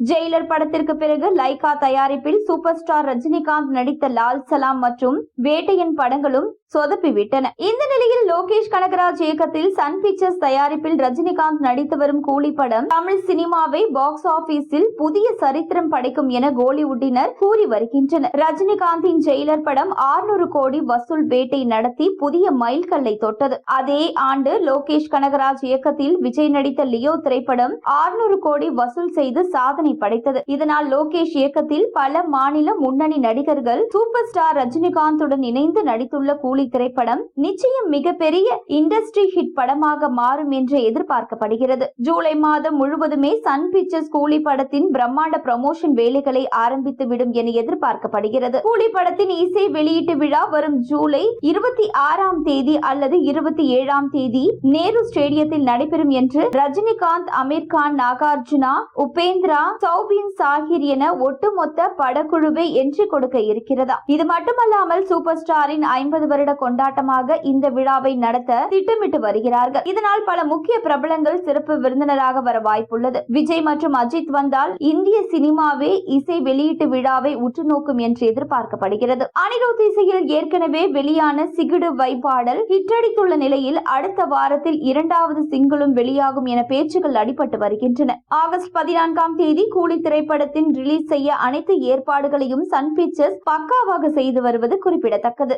Jailer படத்திற்கு பிறகு Lyca தயாரிப்பில் சூப்பர் ஸ்டார் ரஜினிகாந்த் நடித்த லால் சலாம் மற்றும் வேட்டையன் படங்களும் சொதப்பிவிட்டன. இந்த நிலையில் லோகேஷ் கனகராஜ் இயக்கத்தில் சன் பிக்சர்ஸ் தயாரிப்பில் ரஜினிகாந்த் நடித்து வரும் கூலி படம் தமிழ் சினிமாவை பாக்ஸ் ஆபீஸில் புதிய சரித்திரம் படைக்கும் என கோலிவுட்டினர் கூறி வருகின்றனர். ரஜினிகாந்தின் ஜெயிலர் படம் 600 கோடி வசூல் வேட்டை நடத்தி புதிய மைல்கல்லை தொட்டது. அதே ஆண்டு லோகேஷ் கனகராஜ் இயக்கத்தில் விஜய் நடித்த லியோ திரைப்படம் 600 கோடி வசூல் செய்து சாதனை படைத்தது. இதனால் லோகேஷ் இயக்கத்தில் பல மாநில முன்னணி நடிகர்கள் சூப்பர் ஸ்டார் ரஜினிகாந்துடன் இணைந்து நடித்துள்ள கூலி திரைப்படம் நிச்சயம் மிகப்பெரிய இண்டஸ்ட்ரி ஹிட் படமாக மாறும் என்று எதிர்பார்க்கப்படுகிறது. ஜூலை மாதம் முழுவதுமே சன் பிக்சர்ஸ் கூலி படத்தின் பிரம்மாண்ட ப்ரமோஷன் வேலைகளை ஆரம்பித்து விடும் என எதிர்பார்க்கப்படுகிறது. கூலி படத்தின் இசை வெளியீட்டு விழா வரும் ஜூலை இருபத்தி ஆறாம் தேதி அல்லது இருபத்தி ஏழாம் தேதி நேரு ஸ்டேடியத்தில் நடைபெறும் என்று ரஜினிகாந்த் அமீர் கான் நாகார்ஜுனா உபேந்திரா சௌபின் சாஹிர் என ஒட்டுமொத்த படக்குழுவை என்று கொடுக்க இருக்கிறதா? இது மட்டுமல்லாமல் சூப்பர் ஸ்டாரின் ஐம்பது வருட வருட கொண்டாட்டமாக இந்த விழாவை நடத்த திட்டமிட்டு வருகிறார்கள். இதனால் பல முக்கிய பிரபலங்கள் சிறப்பு விருந்தினராக வர வாய்ப்புள்ளது. விஜய் மற்றும் அஜித் வந்தால் இந்திய சினிமாவே இசை வெளியீட்டு விழாவை உற்று நோக்கும் என்று எதிர்பார்க்கப்படுகிறது. அனிருத் இசையில் ஏற்கனவே வெளியான சிகிடு வைப்பாடல் ஹிட்டடித்துள்ள நிலையில் அடுத்த வாரத்தில் இரண்டாவது சிங்கிளும் வெளியாகும் என பேச்சுகள் அடிபட்டு வருகின்றன. ஆகஸ்ட் பதினான்காம் தேதி கூலி திரைப்படத்தின் ரிலீஸ் செய்ய அனைத்து ஏற்பாடுகளையும் சன் பிக்சர்ஸ் பக்காவாக செய்து வருவது குறிப்பிடத்தக்கது.